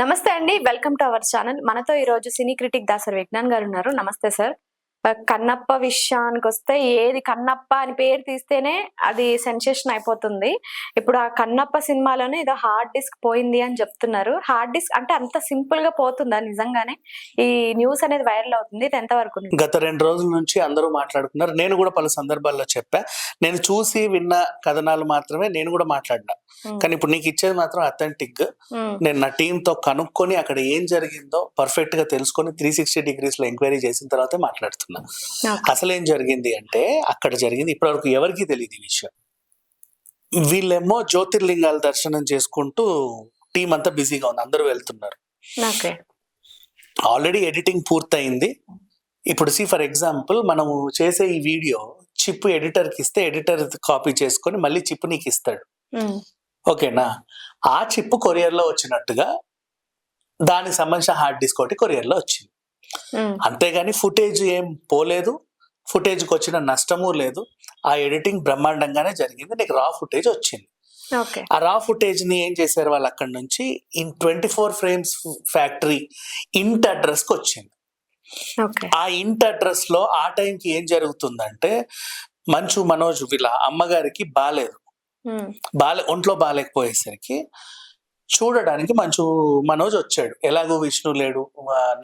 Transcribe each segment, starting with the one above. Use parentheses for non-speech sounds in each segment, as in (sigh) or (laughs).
నమస్తే అండి. Welcome to our channel. మనతో ఈ రోజు సినీ క్రిటిక్ దాసర్ విజ్ఞాన్ గారు ఉన్నారు. నమస్తే సార్. కన్నప్ప విషయానికి వస్తే ఏది కన్నప్ప అని పేరు తీస్తేనే అది సెన్సేషన్ అయిపోతుంది. ఇప్పుడు ఆ కన్నప్ప సినిమాలోనే ఏదో హార్డ్ డిస్క్ పోయింది అని చెప్తున్నారు. హార్డ్ డిస్క్ అంటే అంత సింపుల్గా పోతుందా నిజంగానే? ఈ న్యూస్ అనేది వైరల్ అవుతుంది. ఇది ఎంతవరకు? గత రెండు రోజుల నుంచి అందరూ మాట్లాడుకున్నారు నేను కూడా పలు సందర్భాల్లో చెప్పా. నేను చూసి విన్న కథనాలు మాత్రమే నేను కూడా మాట్లాడినా. కానీ ఇప్పుడు నీకు ఇచ్చేది మాత్రం అథెంటిక్. నేను నా టీమ్తో కనుక్కొని అక్కడ ఏం జరిగిందో పర్ఫెక్ట్గా తెలుసుకొని త్రీ సిక్స్టీ డిగ్రీస్లో ఎంక్వైరీ చేసిన తర్వాతే మాట్లాడుతున్నా. ఓకే. అసలు ఏం జరిగింది అంటే అక్కడ జరిగింది ఇప్పటివరకు ఎవరికి తెలియదు ఈ విషయం. వీళ్ళేమో జ్యోతిర్లింగాల దర్శనం చేసుకుంటూ టీం అంతా బిజీగా ఉంది అందరూ వెళ్తున్నారు. ఓకే. ఆల్రెడీ ఎడిటింగ్ పూర్తయింది. ఇప్పుడు సి ఫర్ ఎగ్జాంపుల్ మనము చేసే ఈ వీడియో చిప్ ఎడిటర్కి ఇస్తే ఎడిటర్ కాపీ చేసుకొని మళ్ళీ చిప్ నీకు ఇస్తాడు. ఓకేనా? ఆ చిప్ కొరియర్లో వచ్చినట్టుగా దానికి సంబంధించిన హార్డ్ డిస్క్ ఒకటి కొరియర్లో వచ్చింది. అంతేగాని ఫుటేజ్ ఏం పోలేదు. ఫుటేజ్కి వచ్చిన నష్టము లేదు. ఆ ఎడిటింగ్ బ్రహ్మాండంగానే జరిగింది. నీకు రా ఫుటేజ్ వచ్చింది. ఆ రా ఫుటేజ్ని ఏం చేశారు వాళ్ళు అక్కడ నుంచి? In twenty four frames factory ఇంట్ అడ్రస్కి వచ్చింది ఆ ఇంట్ అడ్రస్లో ఆ టైంకి ఏం జరుగుతుందంటే మంచు మనోజ్ వీళ్ళ అమ్మగారికి బాలేదు. ఉమ్, బాలే ఒంట్లో బాగాలేకపోయేసరికి చూడడానికి మంచు మనోజ్ వచ్చాడు. ఎలాగో విష్ణు లేడు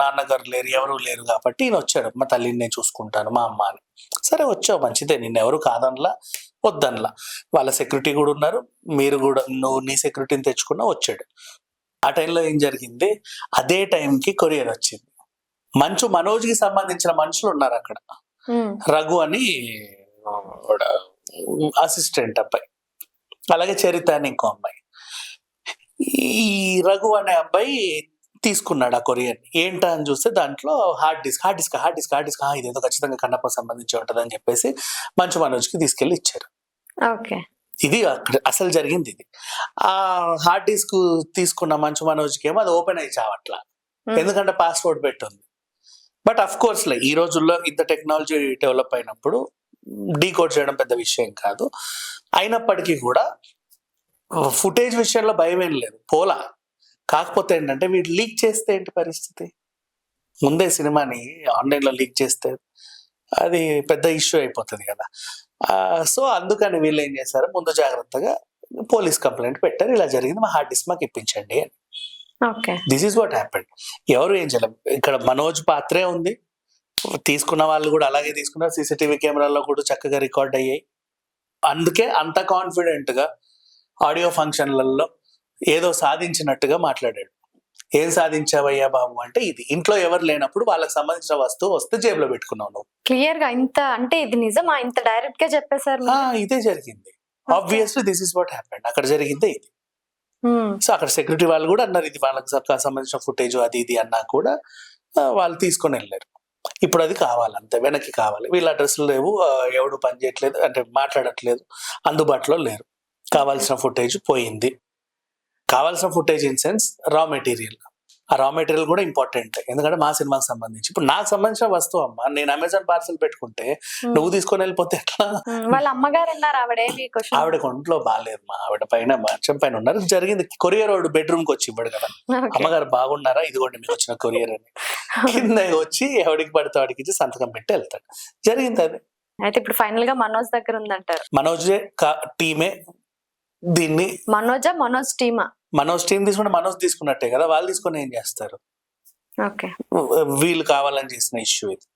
నాన్నగారు లేరు ఎవరు లేరు కాబట్టి ఈయన వచ్చాడు. మా తల్లిని నేను చూసుకుంటాను మా అమ్మ అని. సరే వచ్చావు మంచిదే నిన్ను ఎవరు కాదనలా వద్దనలా. వాళ్ళ సెక్యూరిటీ కూడా ఉన్నారు. మీరు కూడా నువ్వు నీ సెక్యూరిటీని తెచ్చుకున్నా వచ్చాడు. ఆ టైంలో ఏం జరిగింది? అదే టైంకి కొరియర్ వచ్చింది. మంచు మనోజ్కి సంబంధించిన మనుషులు ఉన్నారు అక్కడ. రఘు అని అసిస్టెంట్ అబ్బాయి. అలాగే చరిత అని ఇంకో అమ్మాయి. ఈ రఘు అనే అబ్బాయి తీసుకున్నాడు ఆ కొరియర్. ఏంటా అని చూస్తే దాంట్లో hard disk hard disk hard disk hard disk. ఇదేదో ఖచ్చితంగా కన్నప్ప సంబంధించి ఉంటుంది అని చెప్పేసి మంచు మనోజ్కి తీసుకెళ్ళి ఇచ్చారు. ఓకే. ఇది అక్కడ అసలు జరిగింది ఇది. ఆ హార్డ్ డిస్క్ తీసుకున్న మంచు మనోజ్కి ఏమో అది ఓపెన్ అయ్యి చావట్లా ఎందుకంటే పాస్వర్డ్ పెట్టుంది. బట్ అఫ్ కోర్స్ లే ఈ రోజుల్లో ఇంత టెక్నాలజీ డెవలప్ అయినప్పుడు డీకోడ్ చేయడం పెద్ద విషయం కాదు. అయినప్పటికీ కూడా ఫుటేజ్ విషయంలో భయం ఏం లేదు. పోలా. కాకపోతే ఏంటంటే వీడు లీక్ చేస్తే ఏంటి పరిస్థితి? ముందే సినిమాని ఆన్లైన్లో లీక్ చేస్తే అది పెద్ద ఇష్యూ అయిపోతుంది కదా. సో అందుకని వీళ్ళు ఏం చేశారు? ముందు జాగ్రత్తగా పోలీస్ కంప్లైంట్ పెట్టారు. ఇలా జరిగింది. మా హార్డ్ డిస్క్ మాకు ఇప్పించండి అని. Okay. This is what happened ఎవరు ఏం చేయలేం ఇక్కడ మనోజ్ పాత్రే ఉంది. తీసుకున్న వాళ్ళు కూడా అలాగే తీసుకున్నారు. సీసీటీవీ కెమెరాల్లో కూడా చక్కగా రికార్డ్ అయ్యాయి. అందుకే అంత కాన్ఫిడెంట్గా ఆడియో ఫంక్షన్లలో ఏదో సాధించినట్టుగా మాట్లాడాడు. ఏం సాధించావయ్యా బాబు? అంటే ఇది. ఇంట్లో ఎవరు లేనప్పుడు వాళ్ళకి సంబంధించిన వస్తువు వస్తే జేబులో పెట్టుకున్నావు క్లియర్గా ఇంత అంటే ఇది నిజమా? ఇంత డైరెక్ట్గా చెప్పేశారు ఇదే జరిగింది. Obviously this is what happened అక్కడ జరిగిందే ఇది. సో అక్కడ సెక్యూరిటీ వాళ్ళు కూడా అన్నారు ఇది వాళ్ళకి సంబంధించిన ఫుటేజ్ అది ఇది అన్నా కూడా వాళ్ళు తీసుకొని వెళ్ళారు. ఇప్పుడు అది కావాలంతే వెనక్కి కావాలి. వీళ్ళ అడ్రస్లు లేవు ఎవడు పని చేయట్లేదు అంటే మాట్లాడట్లేదు అందుబాటులో లేరు. కావాల్సిన ఫుటేజ్ పోయింది. కావాల్సిన footage in sense raw material ఆ రా మెటీరియల్ కూడా ఇంపార్టెంట్ ఎందుకంటే మా సినిమాకి సంబంధించి. ఇప్పుడు నాకు సంబంధించిన వస్తువు అమ్మ నేను అమెజాన్ పార్సల్ పెట్టుకుంటే నువ్వు తీసుకొని వెళ్ళిపోతే ఎట్లా? వాళ్ళ అమ్మగారు ఆవిడకి ఒంట్లో బాగాలేదు మా ఆవిడ పైన మంచం పైన ఉన్నారు. జరిగింది. కొరియర్ వాడు బెడ్రూమ్కి వచ్చి ఇవ్వడు కదా. అమ్మగారు బాగున్నారా? ఇదిగోండి మీకు వచ్చిన కొరియర్ అని. (laughs) కింద వచ్చి ఎవడికి పడితే వాడికి ఇచ్చి సంతకం పెట్టి వెళ్తాడు. జరిగింది అది. అయితే ఇప్పుడు ఫైనల్గా మనోజ్ దగ్గర ఉందంటారు. మనోజే టీమే దీన్ని మనోజా మనోజ్ టీమా మనోజ్ టీం తీసుకుంటే మనోజ్ తీసుకున్నట్టే కదా వాళ్ళు తీసుకొని ఏం చేస్తారు? ఓకే. వీళ్ళు కావాలని చేసిన ఇష్యూ ఇది.